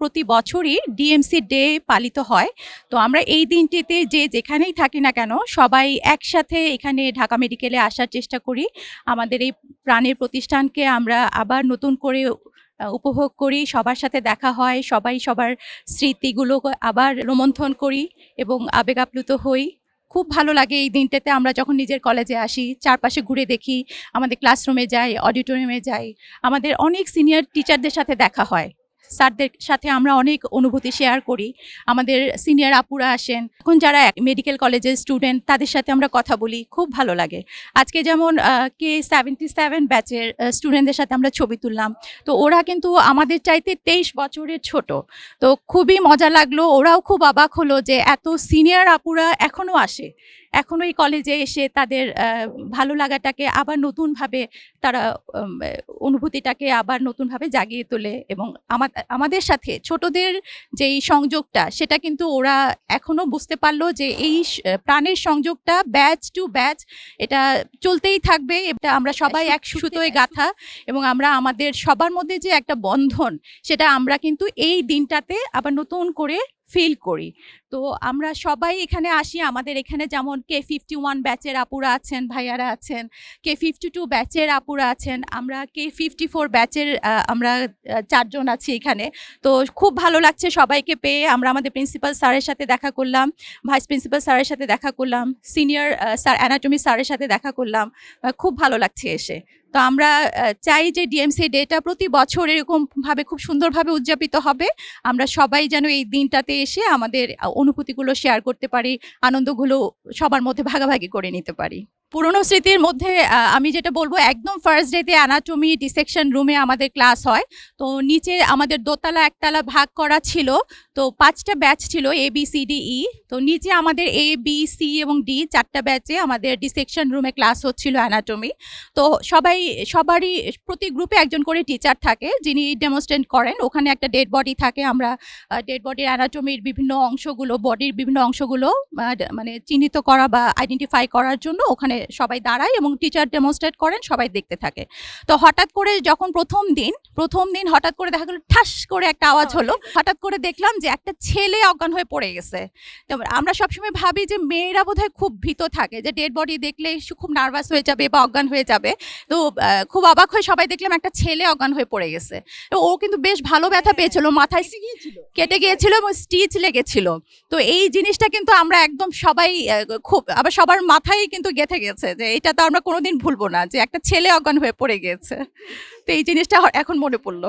প্রতি বছরই DMC day পালিত হয়। তো আমরা এই দিনটিতে যে যেখানেই থাকি না কেন, সবাই একসাথে এখানে ঢাকা মেডিকেলে আসার চেষ্টা করি। আমাদের এই প্রাণের প্রতিষ্ঠানকে আমরা আবার নতুন করে উপভোগ করি, সবার সাথে দেখা হয়, সবাই সবার স্মৃতিগুলো আবার রোমন্থন করি এবং আবেগ আপ্লুত হই। খুব ভালো লাগে এই দিনটাতে। আমরা যখন নিজের কলেজে আসি, চারপাশে ঘুরে দেখি, আমাদের ক্লাসরুমে যাই, অডিটোরিয়ামে যাই, আমাদের অনেক সিনিয়র টিচারদের সাথে দেখা হয়। স্যারদের সাথে আমরা অনেক অনুভূতি শেয়ার করি। আমাদের সিনিয়র আপুরা আসেন। এখন যারা মেডিকেল কলেজের স্টুডেন্ট তাদের সাথে আমরা কথা বলি। খুব ভালো লাগে। আজকে যেমন কে সেভেন্টি সেভেন ব্যাচের স্টুডেন্টদের সাথে আমরা ছবি তুললাম। তো ওরা কিন্তু আমাদের চাইতে তেইশ বছরের ছোট। তো খুবই মজা লাগল। ওরাও খুব অবাক হলো যে এত সিনিয়র আপুরা এখনও আসে। এখনও ওই কলেজে এসে তাদের ভালো লাগাটাকে আবার নতুনভাবে তারা অনুভূতিটাকে আবার নতুনভাবে জাগিয়ে তোলে এবং আমা- আমাদের সাথে ছোটদের যেই সংযোগটা সেটা কিন্তু ওরা এখনও বুঝতে পারল যে এই প্রাণের সংযোগটা ব্যাচ টু ব্যাচ এটা চলতেই থাকবে। এটা আমরা সবাই এক সুতোয় গাথা এবং আমরা আমাদের সবার মধ্যে যে একটা বন্ধন সেটা আমরা কিন্তু এই দিনটাতে আবার নতুন করে ফিল করি। তো আমরা সবাই এখানে আসি। আমাদের এখানে যেমন কে ফিফটি ওয়ান ব্যাচের আপুরা আছেন, ভাইয়ারা আছেন, কে ফিফটি টু ব্যাচের আপুরা আছেন, আমরা কে ফিফটি ফোর ব্যাচের আমরা চারজন আছি এখানে। তো খুব ভালো লাগছে সবাইকে পেয়ে। আমরা আমাদের প্রিন্সিপাল স্যারের সাথে দেখা করলাম, ভাইস প্রিন্সিপাল স্যারের সাথে দেখা করলাম, সিনিয়র স্যার, অ্যানাটমি স্যারের সাথে দেখা করলাম। খুব ভালো লাগছে এসে। তো আমরা চাই যে ডিএমসি ডেটা প্রতি বছর এরকমভাবে খুব সুন্দরভাবে উদযাপিত হবে। আমরা সবাই যেন এই দিনটাতে এসে আমাদের অনুভূতিগুলো শেয়ার করতে পারি, আনন্দগুলো সবার মধ্যে ভাগাভাগি করে নিতে পারি। পুরনো স্মৃতির মধ্যে আমি যেটা বলব, একদম ফার্স্ট ডেতে অ্যানাটমি ডিসেকশন রুমে আমাদের ক্লাস হয়। তো নিচে আমাদের দোতলা একতলা ভাগ করা ছিল। তো পাঁচটা ব্যাচ ছিল A B C D E তো নিচে আমাদের এ বি সি এবং ডি চারটা ব্যাচে আমাদের ডিসেকশন রুমে ক্লাস হচ্ছিল অ্যানাটমি তো সবাই, সবারই, প্রতি গ্রুপে একজন করে টিচার থাকে যিনি ডেমনস্ট্রেট করেন। ওখানে একটা ডেড বডি থাকে, আমরা ডেড বডির অ্যানাটমির বিভিন্ন অংশগুলো বডির বিভিন্ন অংশগুলো মানে চিহ্নিত করা বা আইডেন্টিফাই করার জন্য ওখানে সবাই দাঁড়ায় এবং টিচার ডেমনস্ট্রেট করেন, সবাই দেখতে থাকে। তো হঠাৎ করে যখন প্রথম দিন প্রথম দিন হঠাৎ করে দেখা গেলো, ঠাস করে একটা আওয়াজ হলো। হঠাৎ করে দেখলাম যে একটা ছেলে অজ্ঞান হয়ে পড়ে গেছে। আমরা সবসময় ভাবি যে মেয়েরা বোধহয় খুব ভীত থাকে যে ডেড বডি দেখলে খুব নার্ভাস হয়ে যাবে বা অজ্ঞান হয়ে যাবে। তো খুব অবাক হয়ে সবাই দেখলাম একটা ছেলে অজ্ঞান হয়ে পড়ে গেছে। তো ও কিন্তু বেশ ভালো ব্যথা পেয়েছিল মাথায় কেটে গিয়েছিল। এবং স্টিচ লেগেছিল। তো এই জিনিসটা কিন্তু আমরা একদম সবাই খুব আবার সবার মাথায় কিন্তু গেঁথে গেছে যে এটা তো আমরা কোনোদিন ভুলবো না যে একটা ছেলে অজ্ঞান হয়ে পড়ে গিয়েছে তো এই জিনিসটা এখন মনে পড়ল।